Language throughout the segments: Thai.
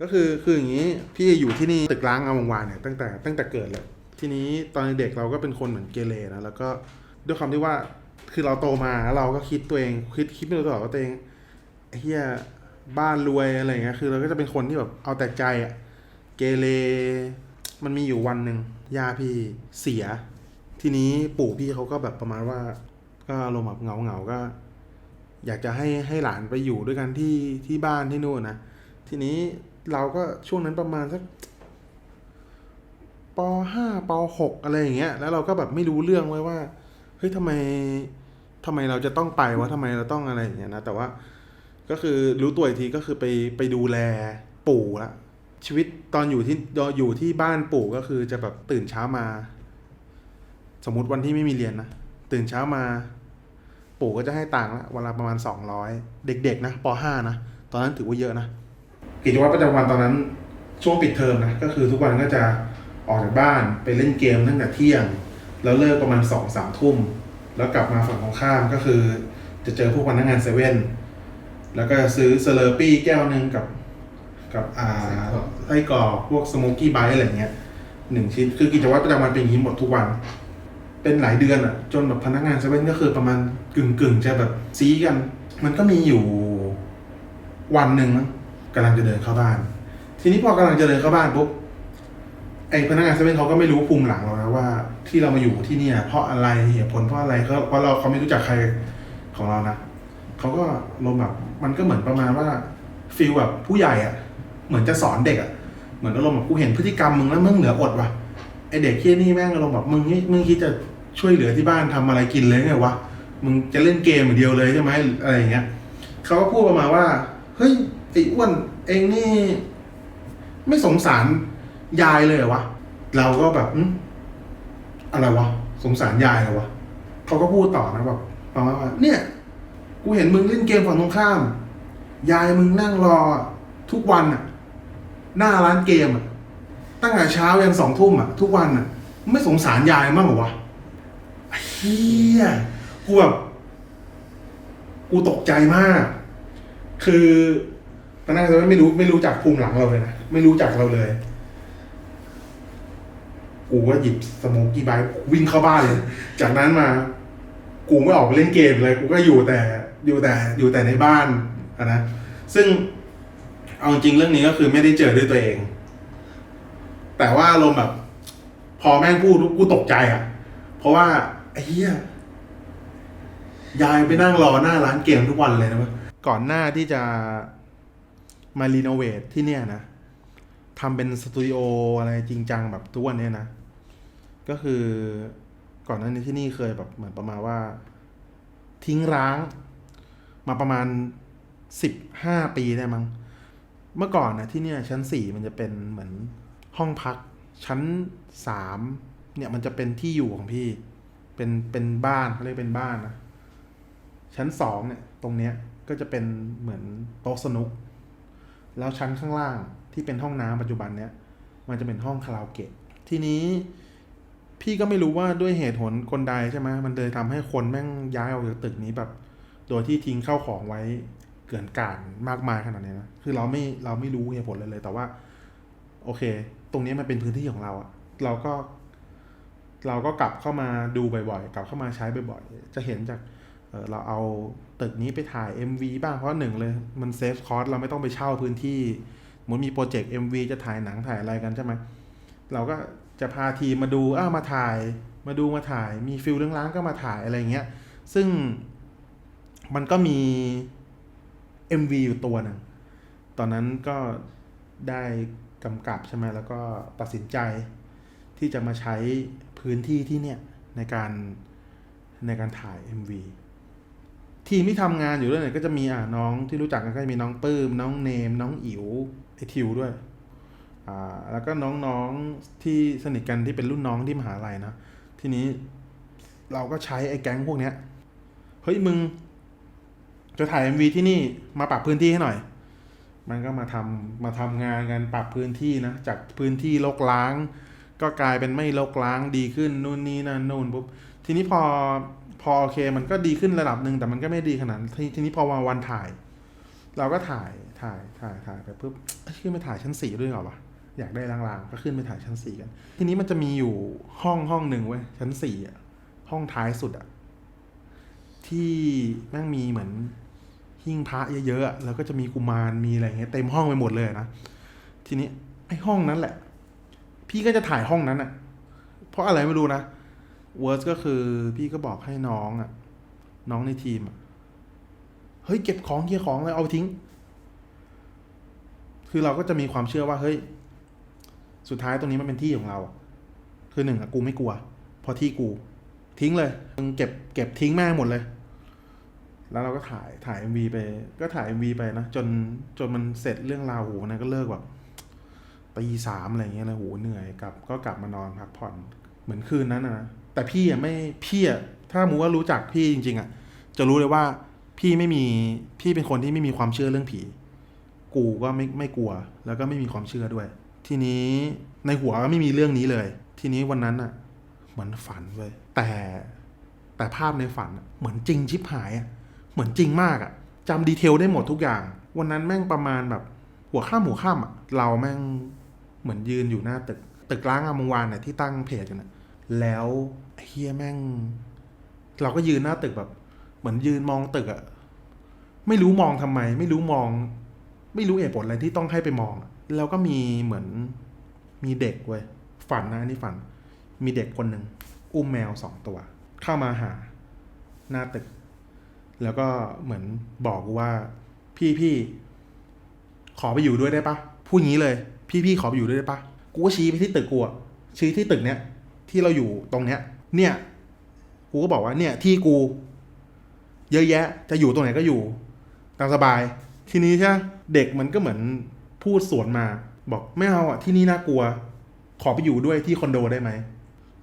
ก็คือคืออย่างนี้พี่อยู่ที่นี่ตึกร้างอาวงวานเนี่ยตั้งแต่ตั้งแต่เกิดเลยทีนี้ตอนเด็กเราก็เป็นคนเหมือนเกเรนะแล้วก็ด้วยความที่ว่าคือเราโตมาแล้วเราก็คิดตัวเอง คิดคิดไม่รู้ตลอดว่าตัวเองเฮียบ้านรวยอะไรเงี้ยคือเราก็จะเป็นคนที่แบบเอาแต่ใจอะเกเรมันมีอยู่วันหนึ่งย่าพี่เสีย ทีนี้ปู่พี่เขาก็แบบประมาณว่า ก็อารมณ์แบบเงาเงาก็ อยากจะให้ให้หลานไปอยู่ด้วยกันที่ที่บ้านที่นู่นนะทีนี้ เราก็ช่วงนั้นประมาณสักปห้าปหกอะไรอย่างเงี้ย แล้วเราก็แบบไม่รู้เรื่องไว้ว่า เฮ้ยทำไมทำไมเราจะต้องไปวะทำไมเราต้องอะไรอย่างเงี้ยนะ แต่ว่าก็คือรู้ตัวอีกทีก็คือไปไปดูแลปู่ละชีวิตตอนอยู่ที่อยู่ที่บ้านปู่ก็คือจะแบบตื่นเช้ามา สมมติวันที่ไม่มีเรียนนะตื่นเช้ามา ปู่ก็จะให้ตังค์ละวันละประมาณสองร้อยเด็กๆนะปห้านะตอนนั้นถือว่าเยอะนะ กิจวัตรประจำวันตอนนั้นช่วงปิดเทอมนะก็คือทุกวันก็จะออกจากบ้านไปเล่นเกมตั้งแต่เที่ยง แล้วเลิกประมาณสองสามทุ่ม แล้วกลับมาฝั่งของข้ามก็คือ จะเจอพวกพนักงานเซเว่นแล้วก็ซื้อเซเลอร์ปี้แก้วหนึ่งกับกับอ่าไส้กรอกพวกสโมกกี้ไบต์อะไรเงี้ยหนึ่งชิ้นคือกิจวัตรประจำวันเป็นอย่างนี้หมดทุกวัน เป็นหลายเดือนอะ จนแบบพนักงานเซเว่นก็คือประมาณกึ่งกึ่งๆจะแบบซีกัน มันก็มีอยู่วันหนึ่งมั้ง กำลังจะเดินเข้าบ้าน ทีนี้พอกำลังจะเดินเข้าบ้านปุ๊บไอพนักงานเซเว่นเขาก็ไม่รู้ภูมิหลังเรานะว่าที่เรามาอยู่ที่เนี่ย เพราะอะไรเหตุผลเพราะอะไรเขาเพราะเราเขาไม่รู้จักใครของเรานะเขาก็ลงแบบมันก็เหมือนประมาณว่าฟีลแบบผู้ใหญ่อะเหมือนจะสอนเด็กอะเหมือนอารมณ์แบบกูเห็นพฤติกรรมมึงแล้วมึงเหลืออดว่ะไอเด็กเคี้ยนี่แม่งอารมณ์แบบมึงนี่มึงคิดจะช่วยเหลือที่บ้านทำอะไรกินเลยไงวะมึงจะเล่นเกมอย่างเดียวเลยใช่ไหมอะไรอย่างเงี้ยเขาก็พูดประมาณว่าเฮ้ย ไอ้อ้วนเองนี่ ไม่สงสารยายเลยเหรอวะ เราก็แบบอืมอะไรวะ สงสารยายเหรอวะเขาก็พูดต่อนะแบบประมาณว่าเนี่ย กูเห็นมึงเล่นเกมฝั่งตรงข้าม ยายมึงนั่งรอทุกวันอะหน้าร้านเกมอะตั้งแต่เช้ายันสองทุ่มอะทุกวันอะไม่สงสารยายมั้งเหรอวะเฮียกูแบบกูตกใจมาก คือ ตอนนั้นเราไม่รู้ไม่รู้จักภูมิหลังเราเลยนะไม่รู้จักเราเลยกูก็หยิบสโมกกี้ไบค์วิ่งเข้าบ้านเลย จากนั้นมา กูไม่ออกไปเล่นเกมเลย กูก็อยู่แต่อยู่แต่อยู่แต่ในบ้านะนะซึ่งเอาจริงเรื่องนี้ก็คือไม่ได้เจอด้วยตัวเอง แต่ว่าอารมณ์แบบ พอแม่งพูดกูตกใจอะ เพราะว่าไอ้เหี้ยยายไปนั่งรอหน้าร้านเกมทุกวันเลยนะว้ยก่อนหน้าที่จะ มารีโนเวทที่เนี่ยนะทำเป็นสตูดิโออะไรจริงจังแบบทุกวันเนี้ยนะ ก็คือก่อนหน้านี้ที่นี่เคยแบบเหมือนประมาณว่า ทิ้งร้าง มาประมาณสิบห้าปีได้มั้งเมื่อก่อนนะที่เนี่ย ชั้นสี่มันจะเป็นเหมือนห้องพัก ชั้นสามเนี่ยมันจะเป็นที่อยู่ของพี่ เป็นเป็นบ้านเขาเรียกเป็นบ้านนะชั้นสองเนี่ย ตรงเนี้ยก็จะเป็นเหมือนโต๊ะสนุก แล้วชั้นข้างล่างที่เป็นห้องน้ำปัจจุบันเนี้ยมันจะเป็นห้องคาราโอเกะทีนี้พี่ก็ไม่รู้ว่าด้วยเหตุผลคนใดใช่ไหมมันเลยทำให้คนแม่งย้ายออกจากตึกนี้แบบ โดยที่ทิ้งเข้าของไว้เกลื่อนกาดมากมายขนาดนี้นะคือเราไม่เราไม่รู้เหตุผลเลยเลย แต่ว่า โอเค ตรงนี้มันเป็นพื้นที่ของเราอะเราก็ เราก็กลับเข้ามาดูบ่อยๆ กลับเข้ามาใช้บ่อยๆ จะเห็นจาก เราเอาตึกนี้ไปถ่าย MV บ้างเพราะหนึ่งเลย มันเซฟคอสเราไม่ต้องไปเช่าพื้นที่เหมือนมีโปรเจกต์ MV จะถ่ายหนังถ่ายอะไรกันใช่ไหมเราก็จะพาทีมมาดูอ้ามาถ่าย มาดูมาถ่าย มีฟิลเรื่องร้านก็มาถ่ายอะไรเงี้ย ซึ่งมันก็มี MV อยู่ตัวหนึ่งตอนนั้นก็ได้กำกับใช่ไหมแล้วก็ตัดสินใจที่จะมาใช้พื้นที่ที่เนี่ยในการในการถ่าย MV ทีมที่ทำงานอยู่ด้วยเนี่ยก็จะมีอ่าน้องที่รู้จักกันก็จะมีน้องปื้ม น้องเนม น้องอิ๋วไอทิวด้วยอ่าแล้วก็น้องๆที่สนิทกันที่เป็นรุ่นน้องที่มหาลัยนะทีนี้เราก็ใช้ไอ้แก๊งพวกเนี้ยเฮ้ยมึง จะถ่าย MV ที่นี่มาปรับพื้นที่ให้หน่อย มันก็มาทำมาทำงานกันปรับพื้นที่นะจากพื้นที่รกล้าง ก็กลายเป็นไม่รกล้างดีขึ้นนู่นนี่นั่นนู่นปุ๊บทีนี้พอ พอโอเคมันก็ดีขึ้นระดับหนึ่งแต่มันก็ไม่ดีขนาดทีทีนี้พอมาวันถ่าย เราก็ถ่ายถ่ายถ่ายถ่ายไปปุ๊บขึ้นไปถ่ายชั้นสี่ด้วยเหรอวะอยากได้ลางๆ ก็ขึ้นไปถ่ายชั้นสี่กัน ทีนี้มันจะมีอยู่ห้องห้องหนึ่งเว้ยชั้นสี่อะห้องท้ายสุดอะที่แม่งมีเหมือนหิ้งพระเยอะๆอะแล้วก็จะมีกุมารมีอะไรเงี้ยเต็มห้องไปหมดเลยนะทีนี้ไอ้ห้องนั้นแหละ พี่ก็จะถ่ายห้องนั้นอะ เพราะอะไรไม่รู้นะ เวิร์สก็คือพี่ก็บอกให้น้องอะ น้องในทีมอะเฮ้ยเก็บของเคลียร์ของเลยเอาทิ้ง คือเราก็จะมีความเชื่อว่าเฮ้ย สุดท้ายตรงนี้มันเป็นที่ของเรา คือหนึ่งอะกูไม่กลัวพราะที่กู ทิ้งเลยมึงเก็บเก็บทิ้งแม่หมดเลย แล้วเราก็ถ่ายถ่าย MV ไป ก็ถ่าย MV ไปนะจนจนมันเสร็จเรื่องราวโหนะก็เลิกแบบตีสามอะไรเงี้ยเลยโหเหนื่อยกลับ ก็กลับมานอนพักผ่อนเหมือนคืนนั้นนะ แต่พี่อะไม่พี่อะถ้ามูว่ารู้จักพี่จริง ๆ อะ จะรู้เลยว่าพี่ไม่มีพี่เป็นคนที่ไม่มีความเชื่อเรื่องผี กูก็ไม่ไม่กลัว แล้วก็ไม่มีความเชื่อด้วย ทีนี้ในหัวก็ไม่มีเรื่องนี้เลย ทีนี้วันนั้นอะ เหมือนฝันเว้ยแต่แต่ภาพในฝันเหมือนจริงชิบหายอะเหมือนจริงมากอะจำดีเทลได้หมดทุกอย่าง วันนั้นแม่งประมาณแบบ หัวข้ามหัวข้ามอะเราแม่งเหมือนยืนอยู่หน้าตึกตึกร้างอามวงวานเนี่ยที่ตั้งเพจกันนะ แล้วเฮียแม่ง เราก็ยืนหน้าตึกแบบ เหมือนยืนมองตึกอะไม่รู้มองทำไม ไม่รู้มอง ไม่รู้เหตุผลอะไรที่ต้องให้ไปมอง แล้วก็มีเหมือนมีเด็กเว้ยฝันนะนี่ฝัน มีเด็กคนหนึ่งอุ้มแมวสองตัว เข้ามาหา หน้าตึก แล้วก็เหมือนบอกกูว่า พี่พี่ขอไปอยู่ด้วยได้ปะพูดงี้เลย พี่พี่ขอไปอยู่ด้วยได้ปะกูก็ชี้ไปที่ตึกกูอะชี้ที่ตึกเนี้ย ที่เราอยู่ตรงเนี้ย เนี่ยกูก็บอกว่าเนี่ยที่กู เยอะแยะ จะอยู่ตรงไหนก็อยู่ตามสบาย ทีนี้ใช่เด็กมันก็เหมือนพูดสวนมา บอกไม่เอาอะที่นี่น่ากลัว ขอไปอยู่ด้วยที่คอนโดได้ไหม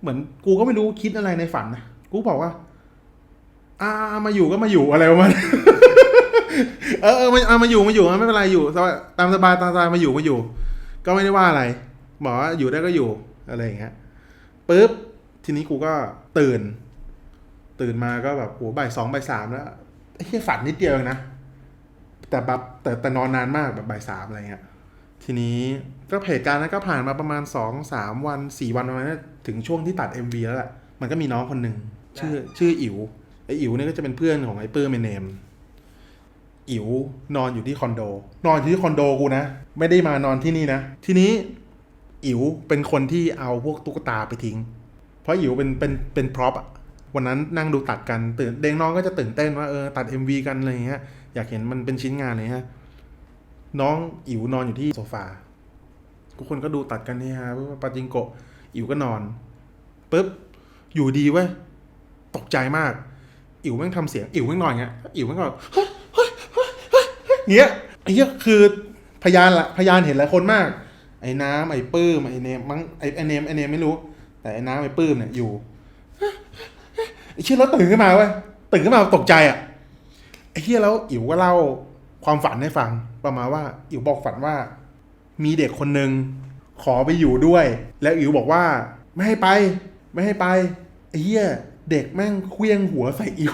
เหมือนกูก็ไม่รู้คิดอะไรในฝันนะกูบอกว่าอ่ามาอยู่ก็มาอยู่อะไรประมาณเออเออมาอามาอยู่มาอยู่ไม่เป็นไรอยู่ตามสบายตามสบายมาอยู่มาอยู่ ก็ไม่ได้ว่าอะไรบอกว่าอยู่ได้ก็อยู่อะไรอย่างเงี้ย ปุ๊บทีนี้กูก็ตื่น ตื่นมาก็แบบโหบ่ายสองบ่ายสามแล้วไอ้แค่ฝันนิดเดียวเองนะแต่แบบแต่แต่นอนนานมากแบบบ่ายสามอะไรเงี้ยทีนี้ก็เหตุการณ์นั้นก็ผ่านมาประมาณสองสามวันสี่วันประมาณนั้นถึงช่วงที่ตัด MV แล้วแหละมันก็มีน้องคนหนึ่งชื่อ ชื่ออิ๋วไออิ๋วเนี่ยก็จะเป็นเพื่อนของไอ้ปื้มเมเนมอิ๋วนอนอยู่ที่คอนโด นอนอยู่ที่คอนโดกูนะ ไม่ได้มานอนที่นี่นะ ทีนี้ อิ๋วเป็นคนที่เอาพวกตุ๊กตาไปทิ้ง เพราะอิ๋วเป็นเป็นเป็นพร็อพอะวันนั้นนั่งดูตัดกันตื่นเด็กน้องก็จะตื่นเต้นว่าเออตัด MV กันอะไรเงี้ยอยากเห็นมันเป็นชิ้นงานเลยฮะน้องอิ๋วนอนอยู่ที่โซฟาทุกคนก็ดูตัดกันนี่ฮะปาจิงโกะอิ๋วก็นอนปุ๊บอยู่ดีเว้ยตกใจมาก อิ๋วแม่งทำเสียงอิ๋วแม่งนอนอย่างเงี้ยอิ๋วแม่งก็เฮ้ยเฮ้ยเฮ้ยเฮ้ยเฮ้ยเงี้ยไอ้เหี้ยคือพยานละพยานเห็นหลายคนมาก ไอ้น้ำไอ้ปื้มไอ้เนมมั้งไอ้ไอ้เนมไอ้เนมไม่รู้ แต่ไอ้น้ำไอ้ปื้มเนี่ยอยู่ไอ้เชี่ยแล้วตื่นขึ้นมาเว้ยตื่นขึ้นมาตกใจอะไอ้เชี่ยแล้วอิ๋วก็เล่าความฝันให้ฟังประมาณว่าอิ๋วบอกฝันว่า มีเด็กคนหนึ่งขอไปอยู่ด้วย แล้วอิ๋วบอกว่า ไม่ให้ไป ไม่ให้ไปไอ้เหี้ยเด็กแม่งเคลี้ยงหัวใส่อิ๋ว